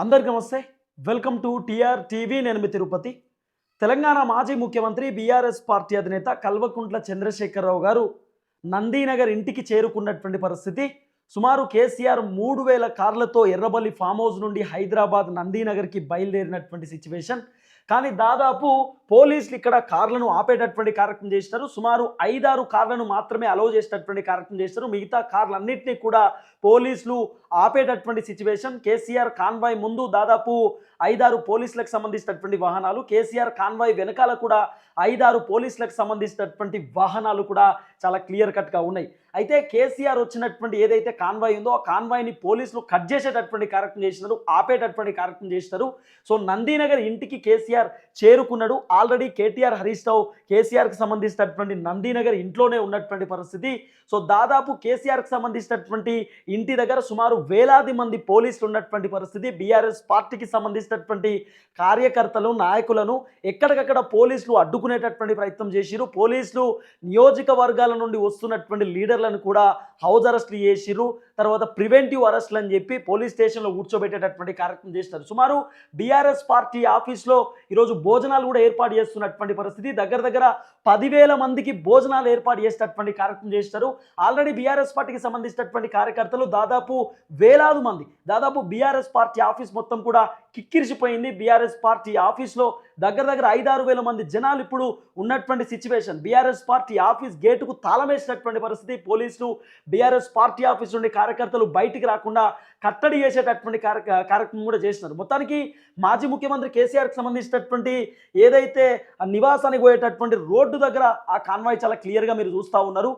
అందరికి నమస్తే. Welcome to TR TV. నేను మీ తిరుపతి. తెలంగాణ మాజీ ముఖ్యమంత్రి బీఆర్ఎస్ పార్టీ అధినేత కల్వకుంట్ల చంద్రశేఖరరావు గారు నందీనగర్ ఇంటికి చేరుకున్నటువంటి పరిస్థితి. సుమారు కేసీఆర్ మూడు వేల కార్లతో ఎర్రబల్లి ఫామ్ హౌస్ నుండి హైదరాబాద్ నందీనగర్కి బయలుదేరినటువంటి సిచ్యువేషన్. కానీ దాదాపు పోలీసులు ఇక్కడ కార్లను ఆపేటటువంటి కార్యక్రమం చేస్తారు. సుమారు ఐదారు కార్లను మాత్రమే అలౌ చేసేటటువంటి కార్యక్రమం చేస్తారు. మిగతా కార్లన్నింటినీ కూడా పోలీసులు ఆపేటటువంటి సిచ్యువేషన్ కేసీఆర్ కాన్వాయ్ ముందు దాదాపు ఐదారు పోలీసులకు సంబంధించినటువంటి వాహనాలు కేసీఆర్ కాన్వాయ్ వెనకాల కూడా ఐదారు పోలీసులకు సంబంధించినటువంటి వాహనాలు కూడా చాలా క్లియర్ కట్గా ఉన్నాయి. అయితే కేసీఆర్ వచ్చినటువంటి ఏదైతే కాన్వాయ్ ఉందో ఆ కాన్వాయ్ని పోలీసులు కట్ చేసేటటువంటి కార్యక్రమం చేసినారు ఆపేటటువంటి కార్యక్రమం చేసినారు. సో నందీనగర్ ఇంటికి కేసీఆర్ చేరుకున్నాడు. ఆల్రెడీ కేటీఆర్ హరీష్ రావు కేసీఆర్కి సంబంధించినటువంటి నందీనగర్ ఇంట్లోనే ఉన్నటువంటి పరిస్థితి. సో దాదాపు కేసీఆర్కి సంబంధించినటువంటి ఇంటి దగ్గర సుమారు వేలాది మంది పోలీసులు ఉన్నటువంటి పరిస్థితి. బీఆర్ఎస్ పార్టీకి సంబంధించినటువంటి కార్యకర్తలు నాయకులను ఎక్కడికక్కడ పోలీసులు అడ్డుకునేటటువంటి ప్రయత్నం చేసిరు. పోలీసులు నియోజకవర్గాల నుండి వస్తున్నటువంటి లీడర్లను కూడా హౌజ్ అరెస్ట్లు చేసిర్రు. తర్వాత ప్రివెంటివ్ అరెస్ట్లు అని చెప్పి పోలీస్ స్టేషన్లో కూర్చోబెట్టేటటువంటి కార్యక్రమం చేస్తారు. సుమారు బీఆర్ఎస్ పార్టీ ఆఫీస్లో ఈరోజు భోజనాలు కూడా ఏర్పాటు చేస్తున్నటువంటి పరిస్థితి. దగ్గర దగ్గర పదివేల మందికి భోజనాలు ఏర్పాటు చేసేటటువంటి కార్యక్రమం చేస్తారు. ఆల్రెడీ బీఆర్ఎస్ పార్టీకి సంబంధించినటువంటి కార్యకర్తలు దాదాపు వేలాది మంది దాదాపు బీఆర్ఎస్ పార్టీ ఆఫీస్ మొత్తం కూడా కిక్కిరిసిపోయింది. బీఆర్ఎస్ పార్టీ ఆఫీస్లో దగ్గర దగ్గర ఐదారు వేల మంది జనాలు ఇప్పుడు ఉన్నటువంటి సిచ్యువేషన్ బీఆర్ఎస్ పార్టీ ఆఫీస్ గేటుకు తాళం వేసినటువంటి పరిస్థితి. పోలీసులు బీఆర్ఎస్ పార్టీ ఆఫీస్ నుండి కార్యకర్తలు బయటికి రాకుండా కట్టడి చేసేటటువంటి కార్యక్రమం కూడా చేసినారు మొత్తానికి మాజీ ముఖ్యమంత్రి కేసీఆర్కి సంబంధించినటువంటి ఏదైతే ఆ నివాసానికి పోయేటటువంటి రోడ్డు దగ్గర ఆ కాన్వాయ్ చాలా క్లియర్గా మీరు చూస్తూ ఉన్నారు.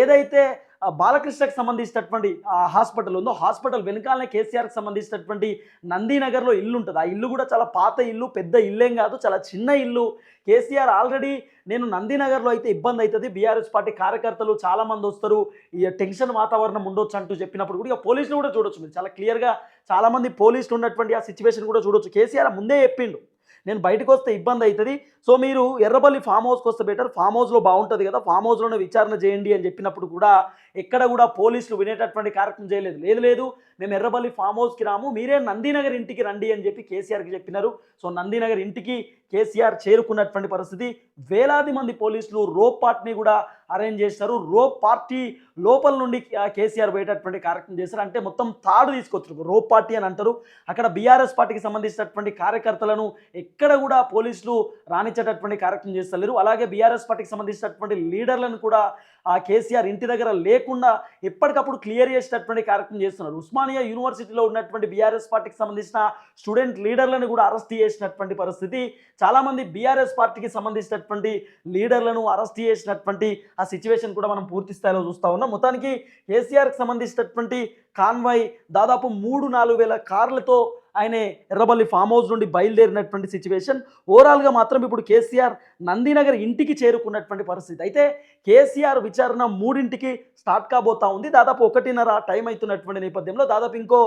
ఏదైతే బాలకృష్ణకు సంబంధించినటువంటి హాస్పిటల్ ఉందో హాస్పిటల్ వెనకాలనే కేసీఆర్కి సంబంధించినటువంటి నందీనగర్లో ఇల్లు ఉంటుంది ఆ ఇల్లు కూడా చాలా పాత ఇల్లు పెద్ద ఇల్లేం కాదు చాలా చిన్న ఇల్లు. కేసీఆర్ ఆల్రెడీ నేను నందీనగర్లో అయితే ఇబ్బంది అవుతుంది బీఆర్ఎస్ పార్టీ కార్యకర్తలు చాలామంది వస్తారు. ఈ టెన్షన్ వాతావరణం ఉండొచ్చు అంటూ చెప్పినప్పుడు కూడా ఇక పోలీసులు కూడా చూడొచ్చు. మీరు చాలా క్లియర్గా చాలామంది పోలీసులు ఉన్నటువంటి ఆ సిచ్యువేషన్ కూడా చూడొచ్చు. కేసీఆర్ ముందే చెప్పిండు నేను బయటకు వస్తే ఇబ్బంది అవుతుంది సో మీరు ఎర్రబల్లి ఫామ్ హౌస్కి వస్తే బెటర్. ఫామ్ హౌస్లో బాగుంటుంది కదా ఫామ్ హౌస్లోనే విచారణ చేయండి అని చెప్పినప్పుడు కూడా ఎక్కడ కూడా పోలీసులు వినేటటువంటి కార్యక్రమం చేయలేదు. లేదు లేదు మేము ఎర్రబల్లి ఫామ్ హౌస్కి రాము మీరే నందీనగర్ ఇంటికి రండి అని చెప్పి కేసీఆర్కి చెప్పినారు. సో నందీనగర్ ఇంటికి కేసీఆర్ చేరుకున్నటువంటి పరిస్థితి వేలాది మంది పోలీసులు రోప్ పార్టీని కూడా అరేంజ్ చేశారు. రోప్ పార్టీ లోపల నుండి కేసీఆర్ పోయేటటువంటి కార్యక్రమం చేస్తారు అంటే మొత్తం తాడు తీసుకొచ్చారు. రోప్ పార్టీ అని అంటారు. అక్కడ బీఆర్ఎస్ పార్టీకి సంబంధించినటువంటి కార్యకర్తలను ఎక్కడ కూడా పోలీసులు రాణించేటటువంటి కార్యక్రమం చేస్తలేరు. అలాగే బీఆర్ఎస్ పార్టీకి సంబంధించినటువంటి లీడర్లను కూడా ఆ కేసీఆర్ ఇంటి దగ్గర లేకుండా ఎప్పటికప్పుడు క్లియర్ చేసేటటువంటి కార్యక్రమం చేస్తున్నారు. ఉస్మానియా యూనివర్సిటీలో ఉన్నటువంటి బీఆర్ఎస్ పార్టీకి సంబంధించిన స్టూడెంట్ లీడర్లను కూడా అరెస్ట్ చేసినటువంటి పరిస్థితి చాలామంది బీఆర్ఎస్ పార్టీకి సంబంధించినటువంటి లీడర్లను అరెస్ట్ చేసినటువంటి ఆ సిచ్యువేషన్ కూడా మనం పూర్తి స్థాయిలో చూస్తూ ఉన్నాం. మొత్తానికి కేసీఆర్కి సంబంధించినటువంటి కాన్వాయ్ దాదాపు మూడు నాలుగు వేల కార్లతో ఆయన ఎర్రబల్లి ఫామ్ హౌస్ నుండి బయలుదేరినటువంటి సిచ్యువేషన్. ఓవరాల్గా మాత్రం ఇప్పుడు కేసీఆర్ నందినగర్ ఇంటికి చేరుకున్నటువంటి పరిస్థితి. అయితే కేసీఆర్ విచారణ మూడింటికి స్టార్ట్ కాబోతా ఉంది. దాదాపు ఒకటిన్నర టైం అవుతున్నటువంటి నేపథ్యంలో దాదాపు ఇంకో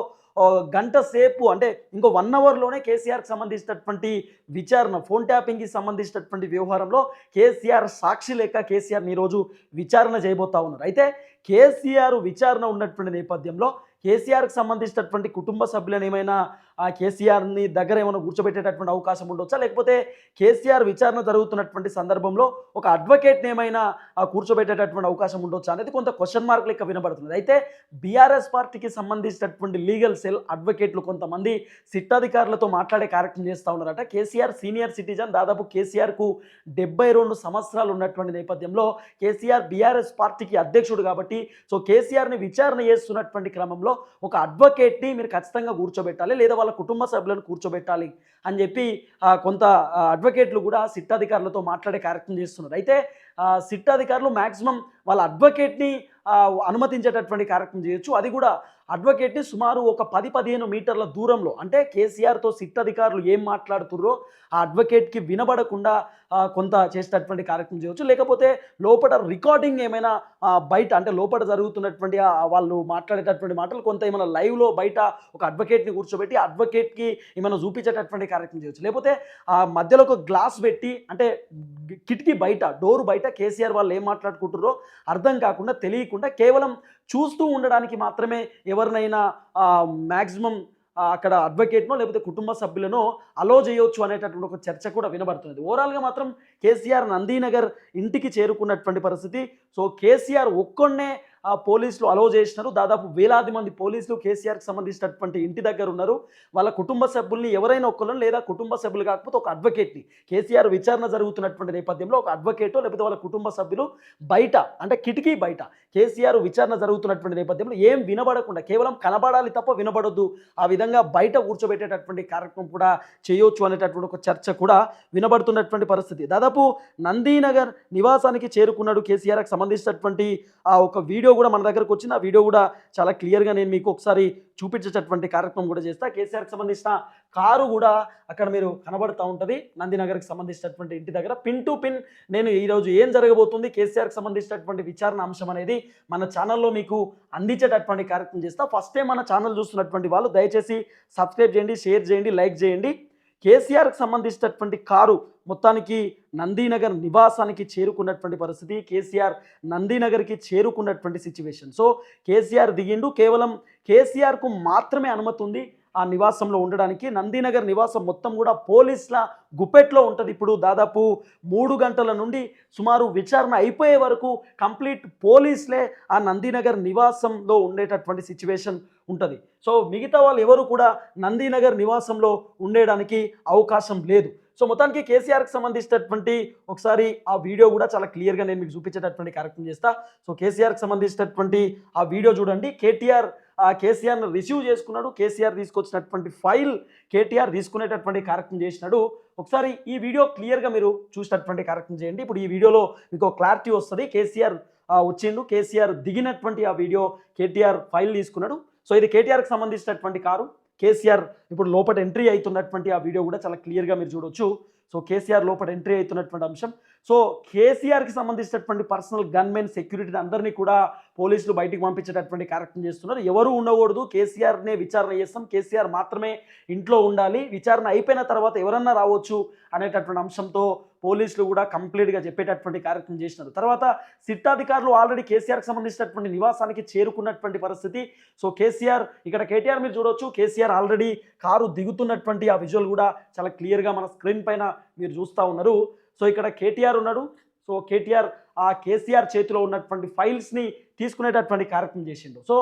గంట సేపు అంటే ఇంకో వన్ అవర్లోనే కేసీఆర్కి సంబంధించినటువంటి విచారణ ఫోన్ ట్యాపింగ్కి సంబంధించినటువంటి వ్యవహారంలో కేసీఆర్ సాక్షి లేక కేసీఆర్ని ఈరోజు విచారణ చేయబోతా ఉన్నారు. అయితే కేసీఆర్ విచారణ ఉన్నటువంటి నేపథ్యంలో కేసీఆర్కి సంబంధించినటువంటి కుటుంబ సభ్యులను ఏమైనా ఆ కేసీఆర్ని దగ్గర ఏమైనా కూర్చోబెట్టేటటువంటి అవకాశం ఉండొచ్చా? లేకపోతే కేసీఆర్ విచారణ జరుగుతున్నటువంటి సందర్భంలో ఒక అడ్వకేట్ని ఏమైనా ఆ, కూర్చోబెట్టేటటువంటి అవకాశం ఉండొచ్చా అనేది కొంత క్వశ్చన్ మార్క్ లెక్క వినబడుతుంది. అయితే బీఆర్ఎస్ పార్టీకి సంబంధించినటువంటి లీగల్ సెల్ అడ్వకేట్లు కొంతమంది సిట్టాధికారులతో మాట్లాడే కార్యక్రమం చేస్తూ ఉన్నారట. కేసీఆర్ సీనియర్ సిటిజన్ దాదాపు కేసీఆర్కు డెబ్బై రెండు సంవత్సరాలు ఉన్నటువంటి నేపథ్యంలో కేసీఆర్ బీఆర్ఎస్ పార్టీకి అధ్యక్షుడు కాబట్టి సో కేసీఆర్ని విచారణ చేస్తున్నటువంటి క్రమంలో ఒక అడ్వకేట్ని మీరు ఖచ్చితంగా కూర్చోబెట్టాలి. లేదా వాళ్ళ కుటుంబ సభ్యులను కూర్చోబెట్టాలి అని చెప్పి కొంత అడ్వకేట్లు కూడా సిట్ అధికారులతో మాట్లాడే కార్యక్రమం చేస్తున్నారు. అయితే సిట్ అధికారులు మ్యాక్సిమం వాళ్ళ అడ్వకేట్ని అనుమతించేటటువంటి కార్యక్రమం చేయొచ్చు. అది కూడా అడ్వకేట్ని సుమారు ఒక పది పదిహేను మీటర్ల దూరంలో అంటే కేసీఆర్తో సిట్ అధికారులు ఏం మాట్లాడుతుర్రో ఆ అడ్వకేట్కి వినబడకుండా కొంత చేసేటటువంటి కార్యక్రమం చేయవచ్చు. లేకపోతే లోపల రికార్డింగ్ ఏమైనా బయట అంటే లోపల జరుగుతున్నటువంటి వాళ్ళు మాట్లాడేటటువంటి మాటలు కొంత ఏమైనా లైవ్లో బయట ఒక అడ్వకేట్ని కూర్చోబెట్టి అడ్వకేట్కి ఏమైనా చూపించేటటువంటి కార్యక్రమం చేయవచ్చు. లేకపోతే ఆ మధ్యలో ఒక గ్లాస్ పెట్టి అంటే కిటికీ బయట డోర్ బయట కేసీఆర్ వాళ్ళు ఏం మాట్లాడుకుంటారో అర్థం కాకుండా తెలియకుండా కేవలం చూస్తూ ఉండడానికి మాత్రమే ఎవరినైనా మ్యాక్సిమం అక్కడ అడ్వకేట్నో లేకపోతే కుటుంబ సభ్యులనో అలో చేయొచ్చు అనేటటువంటి ఒక చర్చ కూడా వినబడుతుంది ఓవరాల్గా మాత్రం కేసీఆర్ నందీనగర్ ఇంటికి చేరుకున్నటువంటి పరిస్థితి. సో కేసీఆర్ ఒక్కొన్నే పోలీసులు అలో చేసినారు. దాదాపు వేలాది మంది పోలీసులు కేసీఆర్కి సంబంధించినటువంటి ఇంటి దగ్గర ఉన్నారు. వాళ్ళ కుటుంబ సభ్యుల్ని ఎవరైనా ఒక్కరు లేదా కుటుంబ సభ్యులు కాకపోతే ఒక అడ్వకేట్ని కేసీఆర్ విచారణ జరుగుతున్నటువంటి నేపథ్యంలో ఒక అడ్వకేట్ లేకపోతే వాళ్ళ కుటుంబ సభ్యులు బయట అంటే కిటికీ బయట కేసీఆర్ విచారణ జరుగుతున్నటువంటి నేపథ్యంలో ఏం వినబడకుండా కేవలం కనబడాలి తప్ప వినబడొద్దు. ఆ విధంగా బయట కూర్చోబెట్టేటటువంటి కార్యక్రమం కూడా చేయొచ్చు అనేటటువంటి ఒక చర్చ కూడా వినబడుతున్నటువంటి పరిస్థితి. దాదాపు నందీనగర్ నివాసానికి చేరుకున్నాడు కేసీఆర్కి సంబంధించినటువంటి ఆ ఒక వీడియో కూడా మన దగ్గరకు వచ్చింది. ఆ వీడియో కూడా చాలా క్లియర్గా నేను మీకు ఒకసారి చూపించేటటువంటి కార్యక్రమం కూడా చేస్తా. కేసీఆర్కి సంబంధించిన కారు కూడా అక్కడ మీరు కనబడుతూ ఉంటుంది. నందినగర్కి సంబంధించినటువంటి ఇంటి దగ్గర. పిన్ టు పిన్ నేను ఈరోజు ఏం జరగబోతుంది కేసీఆర్కి సంబంధించినటువంటి విచారణ అంశం అనేది మన ఛానల్లో మీకు అందించేటటువంటి కార్యక్రమం చేస్తా. ఫస్ట్ టైం మన ఛానల్ చూస్తున్నటువంటి వాళ్ళు దయచేసి సబ్స్క్రైబ్ చేయండి షేర్ చేయండి లైక్ చేయండి. కేసీఆర్కి సంబంధించినటువంటి కారు మొత్తానికి నందీనగర్ నివాసానికి చేరుకున్నటువంటి పరిస్థితి కేసీఆర్ నందీనగర్కి చేరుకున్నటువంటి సిచ్యువేషన్ సో కేసీఆర్ దిగిండు. కేవలం కేసీఆర్కు మాత్రమే అనుమతి ఉంది. ఆ నివాసంలో ఉండడానికి నందీనగర్ నివాసం మొత్తం కూడా పోలీసుల గుప్పెట్లో ఉంటుంది. ఇప్పుడు దాదాపు మూడు గంటల నుండి సుమారు విచారణ అయిపోయే వరకు కంప్లీట్ పోలీసులే ఆ నందీనగర్ నివాసంలో ఉండేటటువంటి సిచ్యువేషన్ ఉంటుంది. సో మిగతా వాళ్ళు ఎవరు కూడా నందీనగర్ నివాసంలో ఉండేడానికి అవకాశం లేదు. సో మొత్తానికి కేసీఆర్కి సంబంధించినటువంటి ఒకసారి ఆ వీడియో కూడా చాలా క్లియర్గా నేను మీకు చూపించేటటువంటి కార్యక్రమం చేస్తా. సో కేసీఆర్కి సంబంధించినటువంటి ఆ వీడియో చూడండి. కేటీఆర్ కేసీఆర్ కేసీఆర్ను రిసీవ్ చేసుకున్నాడు. కేసీఆర్ తీసుకొచ్చినటువంటి ఫైల్ కేటీఆర్ తీసుకునేటటువంటి కార్యక్రమం చేసినాడు. ఒకసారి ఈ వీడియో క్లియర్గా మీరు చూసినటువంటి కార్యక్రమం చేయండి. ఇప్పుడు ఈ వీడియోలో మీకు క్లారిటీ వస్తుంది. కేసీఆర్ వచ్చిండు. కేసీఆర్ దిగినటువంటి ఆ వీడియో కేటీఆర్ ఫైల్ తీసుకున్నాడు. సో ఇది కేటీఆర్కి సంబంధించినటువంటి కారు. కేసీఆర్ ఇప్పుడు లోపల ఎంట్రీ అవుతున్నటువంటి ఆ వీడియో కూడా చాలా క్లియర్గా మీరు చూడొచ్చు. సో కేసీఆర్ లోపల ఎంట్రీ అవుతున్నటువంటి అంశం సో కేసీఆర్కి సంబంధించినటువంటి పర్సనల్ గన్మెన్ సెక్యూరిటీ అందరినీ కూడా పోలీసులు బయటికి పంపించేటటువంటి కార్యక్రమం చేస్తున్నారు. ఎవరు ఉండకూడదు. కేసీఆర్నే విచారణ చేస్తాం. కేసీఆర్ మాత్రమే ఇంట్లో ఉండాలి. విచారణ అయిపోయిన తర్వాత ఎవరన్నా రావచ్చు అనేటటువంటి అంశంతో పోలీసులు కూడా కంప్లీట్గా చెప్పేటటువంటి కార్యక్రమం చేసినారు. తర్వాత సిట్టాధికారులు ఆల్రెడీ కేసీఆర్కి సంబంధించినటువంటి నివాసానికి చేరుకున్నటువంటి పరిస్థితి. సో కేసీఆర్ ఇక్కడ కేటీఆర్ మీరు చూడొచ్చు. కేసీఆర్ ఆల్రెడీ కారు దిగుతున్నటువంటి ఆ విజువల్ కూడా చాలా క్లియర్గా మన స్క్రీన్ పైన మీరు చూస్తూ ఉన్నారు. సో ఇక్కడ కేటీఆర్ ఉన్నాడు. సో కేటీఆర్ ఆ కేసీఆర్ చేతిలో ఉన్నటువంటి ఫైల్స్ని తీసుకునేటటువంటి కార్యక్రమం చేసిండు. సో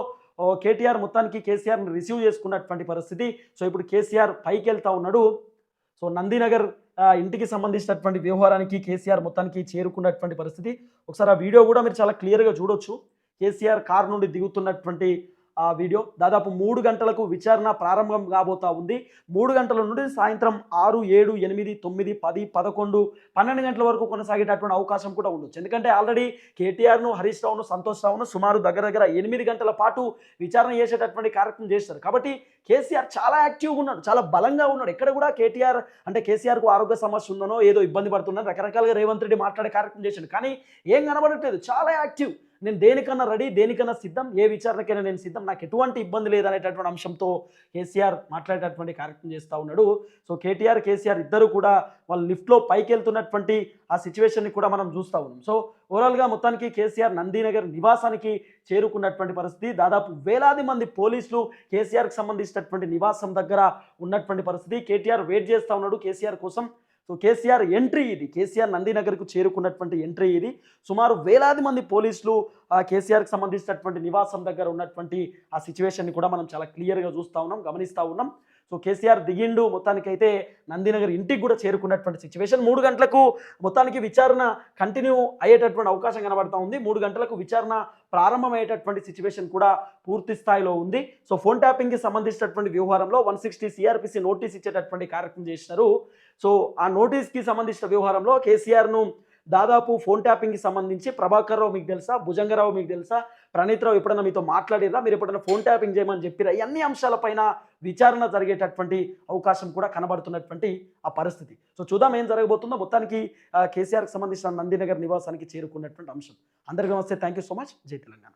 కేటీఆర్ మొత్తానికి కేసీఆర్ని రిసీవ్ చేసుకున్నటువంటి పరిస్థితి. సో ఇప్పుడు కేసీఆర్ పైకి వెళ్తా ఉన్నాడు. సో నందినగర్ ఇంటికి సంబంధించినటువంటి వ్యవహారానికి కేసీఆర్ మొత్తానికి చేరుకున్నటువంటి పరిస్థితి. ఒకసారి ఆ వీడియో కూడా మీరు చాలా క్లియర్గా చూడొచ్చు. కేసీఆర్ కారు నుండి దిగుతున్నటువంటి ఆ వీడియో దాదాపు మూడు గంటలకు విచారణ ప్రారంభం కాబోతా ఉంది. మూడు గంటల నుండి సాయంత్రం ఆరు ఏడు ఎనిమిది తొమ్మిది పది పదకొండు పన్నెండు గంటల వరకు కొనసాగేటటువంటి అవకాశం కూడా ఉండొచ్చు. ఎందుకంటే ఆల్రెడీ కేటీఆర్ను హరీష్ రావును సంతోష్ రావును సుమారు దగ్గర దగ్గర ఎనిమిది గంటల పాటు విచారణ చేసేటటువంటి కార్యక్రమం చేస్తారు కాబట్టి కేసీఆర్ చాలా యాక్టివ్గా ఉన్నాడు చాలా బలంగా ఉన్నాడు. ఎక్కడ కూడా కేటీఆర్ అంటే కేసీఆర్కు ఆరోగ్య సమస్య ఉందనో ఏదో ఇబ్బంది పడుతుందని రకరకాలుగా రేవంత్ రెడ్డి మాట్లాడే కార్యక్రమం చేశాడు కానీ ఏం కనబడట్లేదు. చాలా యాక్టివ్. నేను దేనికన్నా రెడీ దేనికన్నా సిద్ధం ఏ విచారణకైనా నేను సిద్ధం. నాకు ఎటువంటి ఇబ్బంది లేదనేటటువంటి అంశంతో కేసీఆర్ మాట్లాడేటటువంటి కార్యక్రమం చేస్తూ ఉన్నాడు. సో కేటీఆర్ కేసీఆర్ ఇద్దరు కూడా వాళ్ళు లిఫ్ట్లో పైకి వెళ్తున్నటువంటి ఆ సిచ్యువేషన్ని కూడా మనం చూస్తూ ఉన్నాం. సో ఓవరాల్గా మొత్తానికి కేసీఆర్ నందీనగర్ నివాసానికి చేరుకున్నటువంటి పరిస్థితి. దాదాపు వేలాది మంది పోలీసులు కేసీఆర్కి సంబంధించినటువంటి నివాసం దగ్గర ఉన్నటువంటి పరిస్థితి. కేటీఆర్ వెయిట్ చేస్తూ ఉన్నాడు కేసీఆర్ కోసం. సో కేసీఆర్ ఎంట్రీ ఇది. కేసీఆర్ నందీనగర్కు చేరుకున్నటువంటి ఎంట్రీ ఇది. సుమారు వేలాది మంది పోలీసులు కేసీఆర్కి సంబంధించినటువంటి నివాసం దగ్గర ఉన్నటువంటి ఆ సిచ్యువేషన్ని కూడా మనం చాలా క్లియర్గా చూస్తూ ఉన్నాం గమనిస్తూ ఉన్నాం. సో కేసీఆర్ దిగిండు. మొత్తానికైతే నందినగర్ ఇంటికి కూడా చేరుకున్నటువంటి సిచ్యువేషన్ మూడు గంటలకు మొత్తానికి విచారణ కంటిన్యూ అయ్యేటటువంటి అవకాశం కనబడతా ఉంది. మూడు గంటలకు విచారణ ప్రారంభమయ్యేటటువంటి సిచ్యువేషన్ కూడా పూర్తి స్థాయిలో ఉంది. సో ఫోన్ ట్యాపింగ్కి సంబంధించినటువంటి వ్యవహారంలో వన్ సిక్స్టీ సిఆర్పిసి నోటీస్ ఇచ్చేటటువంటి కార్యక్రమం చేసినారు. సో ఆ నోటీస్కి సంబంధించిన వ్యవహారంలో కేసీఆర్ను దాదాపు ఫోన్ ట్యాపింగ్కి సంబంధించి ప్రభాకర్ రావు మీకు తెలుసా భుజంగరావు మీకు తెలుసా ప్రణీత్ రావు ఎప్పుడైనా మీతో మాట్లాడిరా మీరు ఎప్పుడైనా ఫోన్ ట్యాపింగ్ చేయమని చెప్పిరా ఈ అన్ని అంశాలపైన విచారణ జరిగేటటువంటి అవకాశం కూడా కనబడుతున్నటువంటి ఆ పరిస్థితి. సో చూద్దాం ఏం జరగబోతుందో. మొత్తానికి కేసీఆర్కి సంబంధించిన నందినగర్ నివాసానికి చేరుకున్నటువంటి అంశం. అందరికీ నమస్తే. Thank you so much. జై తెలంగాణ.